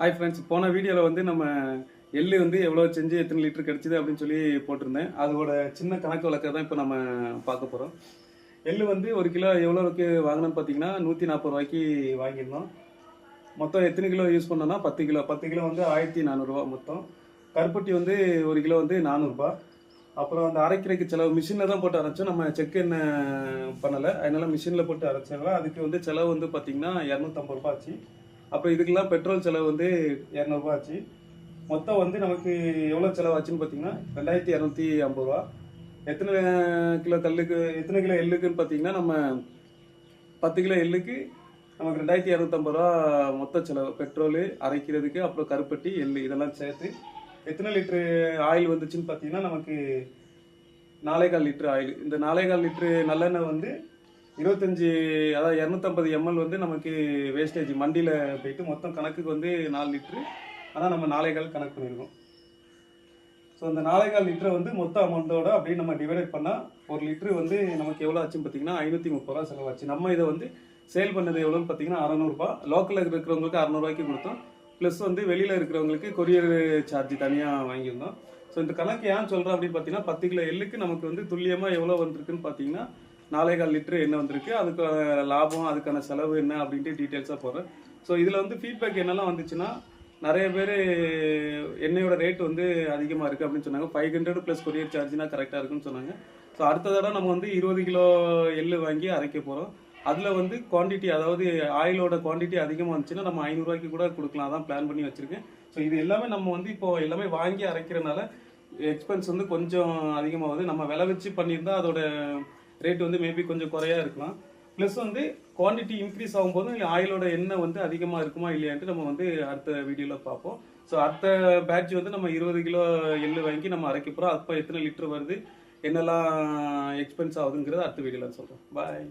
Hi friends போன வீடியோவில் வந்து நம்ம எள்ளு வந்து எவ்வளோ செஞ்சு எத்தனை லிட்டர் கிடைச்சிது அப்படின்னு சொல்லி போட்டிருந்தேன். அதோட சின்ன கணக்கு வழக்கை தான் இப்போ நம்ம பார்க்க போகிறோம் எள்ளு வந்து ஒரு கிலோ எவ்வளோக்கு வாங்கினோம்னு பார்த்தீங்கன்னா நூற்றி நாற்பது ரூபாய்க்கு வாங்கியிருந்தோம். மொத்தம் எத்தனை கிலோ யூஸ் பண்ணோம்னா பத்து கிலோ. பத்து கிலோ வந்து ஆயிரத்தி நானூறுரூவா மொத்தம். கருப்பட்டி வந்து ஒரு கிலோ வந்து நானூறுரூபா அப்புறம் அந்த அரைக்கிறதுக்கு செலவு மிஷினில் தான் போட்டு அரைச்சோம். நம்ம செக் என்ன பண்ணலை. அதனால மிஷினில் போட்டு அரைச்சனால அதுக்கு வந்து செலவு வந்து பார்த்தீங்கன்னா இரநூத்தம்பது ரூபா ஆச்சு. அப்புறம் இதுக்கெல்லாம் பெட்ரோல் செலவு வந்து இரநூறுபா ஆச்சு. மொத்தம் வந்து நமக்கு எவ்வளோ செலவாச்சுன்னு பார்த்தீங்கன்னா ரெண்டாயிரத்தி இரநூத்தி ஐம்பது ரூபா. எத்தனை கிலோ கல்லுக்கு எத்தனை கிலோ எள்ளுக்குன்னு பார்த்தீங்கன்னா நம்ம பத்து கிலோ எள்ளுக்கு நமக்கு ரெண்டாயிரத்தி இரநூத்தம்பது ரூபா மொத்த செலவு. பெட்ரோலு அரைக்கிறதுக்கு அப்புறம் கருப்பட்டி எள்ளு இதெல்லாம் சேர்த்து எத்தனை லிட்ரு ஆயில் வந்துச்சுன்னு பார்த்தீங்கன்னா நமக்கு நாலேகால் லிட்டரு ஆயில். இந்த நாலேகால் லிட்டரு நல்லெண்ணெய் வந்து இருபத்தஞ்சி அதாவது இரநூத்தம்பது எம்எல் வந்து நமக்கு வேஸ்டேஜ் மண்டியில் போயிட்டு மொத்தம் கணக்குக்கு வந்து நாலு லிட்ரு ஆனால் நம்ம நாளைக்கால் கணக்கு பண்ணியிருக்கோம். ஸோ அந்த நாளைக்கால் லிட்டரை வந்து மொத்த அமௌண்ட்டோட அப்படியே நம்ம டிவைட் பண்ணால் ஒரு லிட்ரு வந்து நமக்கு எவ்வளோ ஆச்சுன்னு பார்த்தீங்கன்னா ஐநூற்றி முப்பது ரூபா செலவாச்சு. நம்ம இதை வந்து சேல் பண்ணது எவ்வளோன்னு பார்த்தீங்கன்னா அறநூறுபா லோக்கலில் இருக்கிறவங்களுக்கு அறநூறுவாய்க்கு கொடுத்தோம். ப்ளஸ் வந்து வெளியில் இருக்கிறவங்களுக்கு கொரியர் சார்ஜ் தனியாக வாங்கியிருந்தோம். ஸோ இந்த கணக்கு ஏன் சொல்கிறேன் அப்படின்னு பார்த்தீங்கன்னா பத்து கிலோ எள்ளுக்கு நமக்கு வந்து துல்லியமாக எவ்வளோ வந்திருக்குன்னு பார்த்தீங்கன்னா நாலேகால் லிட்டரு என்ன வந்திருக்கு. அதுக்கான லாபம் அதுக்கான செலவு என்ன அப்படின்ட்டு டீட்டெயில்ஸாக போடுறேன். ஸோ இதில் வந்து ஃபீட்பேக் என்னெல்லாம் வந்துச்சுன்னா நிறைய பேர் எண்ணெயோட ரேட் வந்து அதிகமாக இருக்குது அப்படின்னு சொன்னாங்க. ஃபைவ் ஹண்ட்ரட் ப்ளஸ் கொரியர் சார்ஜ்னா கரெக்டாக இருக்குன்னு சொன்னாங்க. ஸோ அடுத்த தடவை நம்ம வந்து இருபது கிலோ எள்ளு வாங்கி அரைக்க போகிறோம் அதில் வந்து குவான்டிட்டி அதாவது ஆயிலோட குவான்டிட்டி அதிகமாக இருந்துச்சுன்னா நம்ம ஐநூறுரூவாய்க்கு கூட கொடுக்கலாம். அதான் பிளான் பண்ணி வச்சுருக்கேன். ஸோ இது எல்லாமே நம்ம வந்து இப்போ எல்லாமே வாங்கி அரைக்கிறனால எக்ஸ்பென்ஸ் வந்து கொஞ்சம் அதிகமாகுது. நம்ம விளை வச்சு பண்ணியிருந்தால் அதோட ரேட் வந்து மேபி கொஞ்சம் குறையா இருக்கலாம். ப்ளஸ் வந்து குவான்டிட்டி இன்க்ரீஸ் ஆகும்போது ஆயிலோட எண்ணெய் வந்து அதிகமாக இருக்குமா இல்லையான்ட்டு நம்ம வந்து அடுத்த வீடியோவில் பார்ப்போம். ஸோ அடுத்த பேட்ச் வந்து நம்ம இருபது கிலோ எள்ளு வாங்கி நம்ம அரைக்க போகிறோம் அப்போ எத்தனை லிட்டர் வருது? என்னெல்லாம் எக்ஸ்பென்ஸ் ஆகுதுங்கிறத அடுத்த வீடியோவில் சொல்கிறோம் பாய்